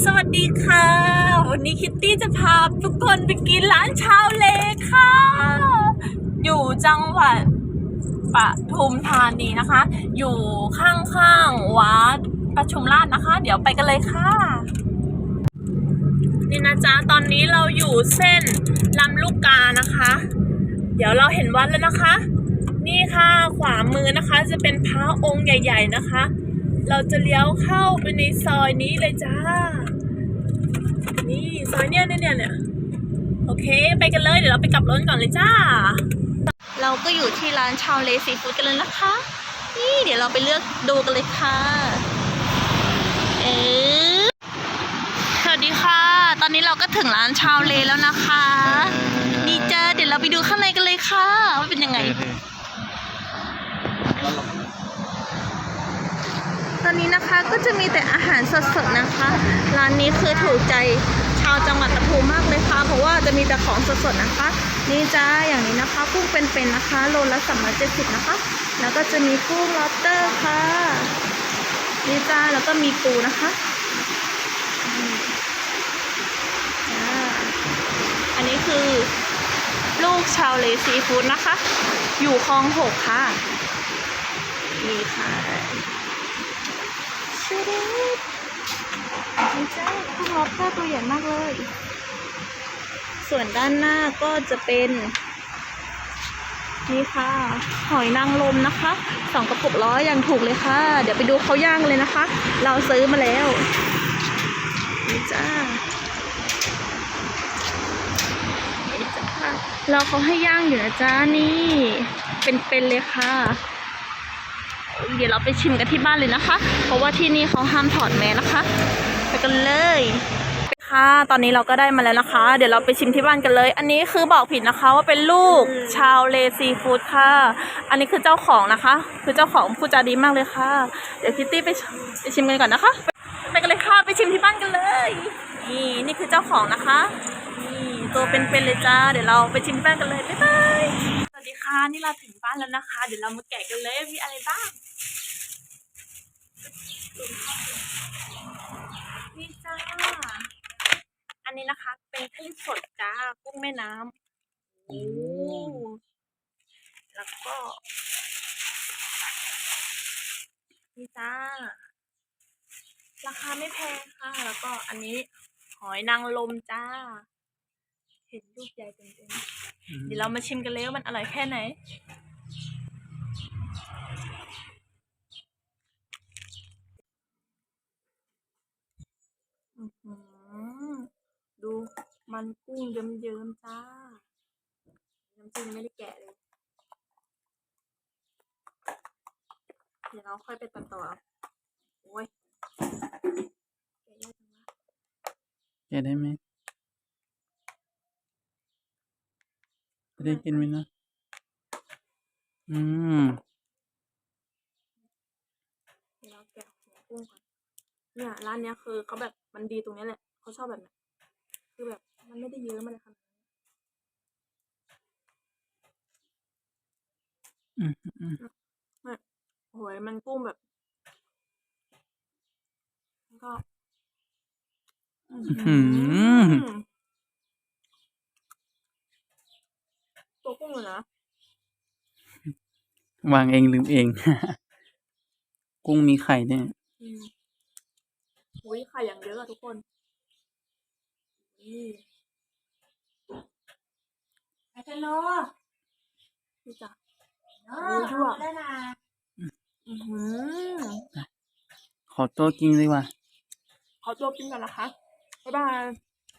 สวัสดีค่ะ วันนี้คิตตี้จะพาทุกคนไปกินร้านชาวเลค่ะ อยู่จังหวัดปทุมธานีนะคะ อยู่ข้างๆวัดประชุมราชนะคะ เดี๋ยวไปกันเลยค่ะ นี่นะจ๊ะ ตอนนี้เราอยู่เส้นลำลูกกานะคะ เดี๋ยวเราเห็นวัดแล้วนะคะ นี่ค่ะขวามือนะคะจะเป็นพระองค์ใหญ่ ๆนะคะ เราจะเลี้ยวเข้าไปในซอยนี้เลยจ้า นี่ซอยเนี้ยเนี่ยเนี่ยเนี่ยโอเค ไปกันเลยเดี๋ยวเราไปกลับรถก่อนเลยจ้า เราก็อยู่ที่ร้านชาวเลซีฟู้ดกันเลยนะคะ นี่เดี๋ยวเราไปเลือกดูกันเลยค่ะ เอ๊ะสวัสดีค่ะ ตอนนี้เราก็ถึงร้านชาวเลแล้วนะคะ นี่จ้าเดี๋ยวเราไปดูข้างในกันเลยค่ะว่าเป็นยังไง ตอนนี้นะคะก็จะมีแต่อาหารสดๆนะคะ ร้านนี้คือถูกใจชาวจังหวัดปทุมมากเลยค่ะ เพราะว่าจะมีแต่ของสดๆนะคะ นี่จ้าอย่างนี้นะคะกุ้งเป็นๆนะคะโลละสามร้อยเจ็ดสิบนะคะ แล้วก็จะมีกุ้งล็อบสเตอร์ค่ะนี่จ้าแล้วก็มีปูนะคะอันนี้คือลูกชาวเลซีฟู้ดนะคะ อยู่คลองหกค่ะ นี่ค่ะ ชูดินี่จ้ากุ้งล็อบสเตอร์ตัวใหญ่มากเลย ส่วนด้านหน้าก็จะเป็นนี่ค่ะ หอยนางรมนะคะสองกระปุกร้อยอย่างถูกเลยค่ะ เดี๋ยวไปดูเขาย่างเลยนะคะ เราซื้อมาแล้วนี่จ้านี่จ้าเราเขาให้ย่างอยู่นะจ้านี่ เป็นๆเลยค่ะ เดี๋ยวเราไปชิมกันที่บ้านเลยนะคะ เพราะว่าที่นี่เขาห้ามถอดแมสนะคะ ไปกันเลยค่ะ ตอนนี้เราก็ได้มาแล้วนะคะ เดี๋ยวเราไปชิมที่บ้านกันเลย อันนี้คือบอกผิดนะคะว่าเป็นลูกชาวเลซีฟู้ดค่ะ อันนี้คือเจ้าของนะคะ คือเจ้าของพูดจาดีมากเลยค่ะ เดี๋ยวคิตตี้ไปไปชิมกันก่อนนะคะ ไปกันเลยค่ะ ไปชิมที่บ้านกันเลย นี่นี่คือเจ้าของนะคะ นี่ตัวเป็นๆเลยจ้า เดี๋ยวเราไปชิมที่บ้านกันเลย บ๊ายบาย คะ นี่เราถึงบ้านแล้วนะคะ เดี๋ยวเรามาแกะกันเลยมีอะไรบ้างนี่จ้า อันนี้นะคะ เป็นกุ้งสดจ้า กุ้งแม่น้ำโอ้แล้วก็นี่จ้า ราคาไม่แพงค่ะ แล้วก็อันนี้หอยนางรมจ้า เห็นลูกใหญ่เต็มๆ เดี๋ยวเรามาชิมกันเลยว่ามันอร่อยแค่ไหนอื้อหือดูมันกุ้งเยิ้มๆจ้า น้ำจิ้มไม่ได้แกะเลย เดี๋ยวเราค่อยไปตัดต่อเอาโอ้ยแกะยากจังวะแกะได้ไหมจะ ได้กินไหมนะ อืมเดี๋ยวเราแกะหัวกุ้งก่อนเนี่ยร้านเนี้ยคือเขาแบบมันดีตรงเนี้ยแหละเขาชอบแบบเนี้ยคือแบบมันไม่ได้เยอะมากเลยค่ะอืมอืมโอ้ยมันกุ้งแบบแล้วก็ อื้อหือ ตัวกุ้งเลยนะวางเองลืมเอง กุ้งมีไข่เนี่ยอืมอุ้ยไข่อย่างเยอะอะทุกคนนี่ไอ้เจโลนี่จ้ะเนาะโอ้ยยั่วได้นะอือหือขอตัวกินเลยว่ะขอตัวกินก่อนนะคะ บ๊ายบาย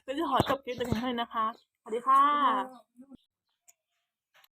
ไม่ได้ขอจบคลิปแต่เพียงเท่านี้นะคะ สวัสดีค่ะ